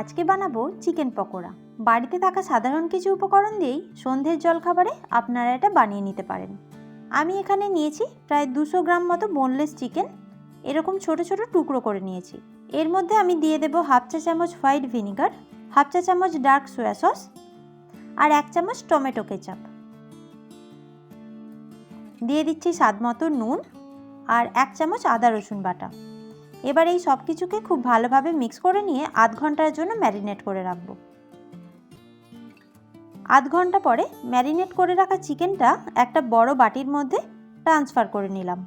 আজকে বানাবো চিকেন পকোড়া। বাড়িতে থাকা সাধারণ কিছু উপকরণ দিয়েই সন্ধ্যের জলখাবারে আপনারা এটা বানিয়ে নিতে পারেন। আমি এখানে নিয়েছি প্রায় দুশো গ্রাম মতো বোনলেস চিকেন এরকম ছোট ছোট টুকরো করে নিয়েছি। এর মধ্যে আমি দিয়ে দেবো হাফ চা চামচ হোয়াইট ভিনিগার হাফ চা চামচ ডার্ক সোয়া সস আর এক চামচ টমেটো কেচাপ দিয়ে দিচ্ছি স্বাদ মতো নুন আর এক চামচ আদা রসুন বাটা। এবার এই সব কিছুকে খুব ভালোভাবে মিক্স করে নিয়ে আধ ঘণ্টার জন্য ম্যারিনেট করে রাখব। আধ ঘণ্টা পরে ম্যারিনেট করে রাখা চিকেনটা একটা বড় বাটির মধ্যে ট্রান্সফার করে নিলাম।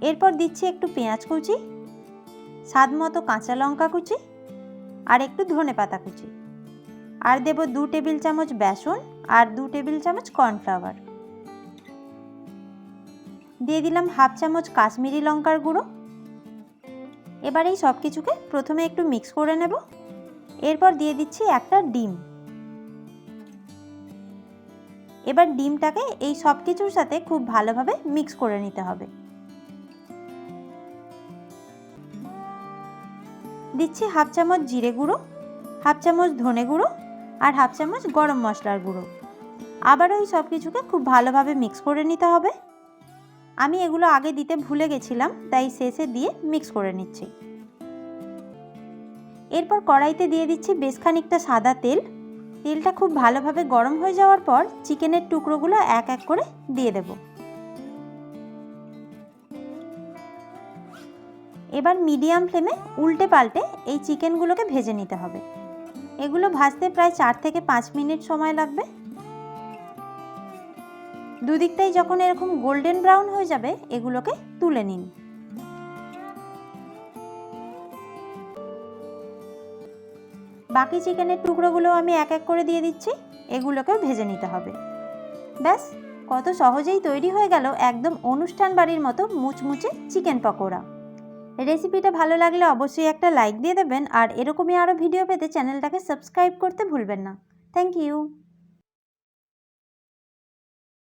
এরপর দিচ্ছি একটু পেঁয়াজ কুচি, স্বাদ মতো কাঁচা লঙ্কা কুচি আর একটু ধনে পাতা কুচি। আর দেব দু টেবিল চামচ বেসন আর দু টেবিল চামচ কর্নফ্লাওয়ার দিয়ে দিলাম হাফ চামচ কাশ্মীরি লঙ্কার গুঁড়ো। এবার এই সব কিছুকে প্রথমে একটু মিক্স করে নেব। এরপর দিয়ে দিচ্ছি একটা ডিম। এবার ডিমটাকে এই সব কিছুর সাথে খুব ভালোভাবে মিক্স করে নিতে হবে। দিচ্ছি হাফ চামচ জিরে গুঁড়ো, হাফ চামচ ধনে গুঁড়ো আর হাফ চামচ গরম মশলার গুঁড়ো। আবারও এই সব কিছুকে খুব ভালোভাবে মিক্স করে নিতে হবে। আমি এগুলো আগে দিতে ভুলে গেছিলাম, তাই শেষে দিয়ে মিক্স করে নিচ্ছি। এরপর কড়াইতে দিয়ে দিচ্ছি বেশ খানিকটা সাদা তেল। তেলটা খুব ভালোভাবে গরম হয়ে যাওয়ার পর চিকেনের টুকরোগুলো এক এক করে দিয়ে দেব। এবার মিডিয়াম ফ্লেমে উল্টে পাল্টে এই চিকেনগুলোকে ভেজে নিতে হবে। এগুলো ভাজতে প্রায় চার থেকে পাঁচ মিনিট সময় লাগবে। দুদিকটাই যখন এরকম গোল্ডেন ব্রাউন হয়ে যাবে, এগুলোকে তুলে নিন। বাকি চিকেনের টুকরোগুলো আমি এক এক করে দিয়ে দিচ্ছি, এগুলোকেও ভেজে নিতে হবে। ব্যাস, কত সহজেই তৈরি হয়ে গেল একদম অনুষ্ঠান বাড়ির মতো মুচমুচে চিকেন পকোড়া। রেসিপিটা ভালো লাগলে অবশ্যই একটা লাইক দিয়ে দেবেন, আর এরকমই আরও ভিডিও পেতে চ্যানেলটাকে সাবস্ক্রাইব করতে ভুলবেন না। Thank you.